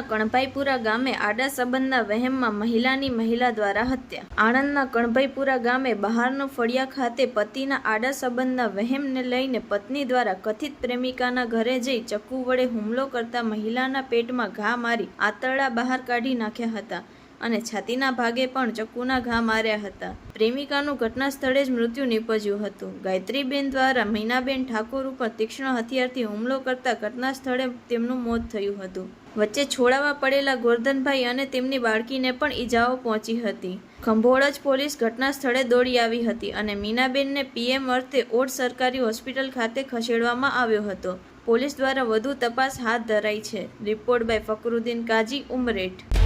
આણંદના કણભાઈપુરા ગામે આડા સંબંધના વહેમમાં મહિલાની મહિલા દ્વારા હત્યા. આણંદના કણભાઈપુરા ગામે બહારનો ફળિયા ખાતે પતિના આડા સંબંધના વહેમને લઈને પત્ની દ્વારા કથિત પ્રેમિકાના ઘરે જઈ ચક્કુ વડે હુમલો કરતા મહિલાના પેટમાં ઘા મારી આંતરડા બહાર કાઢી નાખ્યા હતા. અને છાતીના ભાગે પણ ચક્કુના ઘા માર્યા હતા. પ્રેમિકાનું ઘટના સ્થળે જ મૃત્યુ નીપજ્યું હતું. ગાયત્રીબેન દ્વારા મીનાબેન ઠાકોર ઉપર તીક્ષ્ણ હથિયારથી હુમલો કરતા ઘટના સ્થળે તેમનું મોત થયું હતું. વચ્ચે છોડાવા પડેલા ગોરધનભાઈ અને તેમની બાળકીને પણ ઈજાઓ પહોંચી હતી. ખંભોળજ પોલીસ ઘટના સ્થળે દોડી આવી હતી અને મીનાબેનને પીએમ અર્થે ઓડ સરકારી હોસ્પિટલ ખાતે ખસેડવામાં આવ્યો હતો. પોલીસ દ્વારા વધુ તપાસ હાથ ધરાઈ છે. Report by Fakruddin Kazi, Umreth.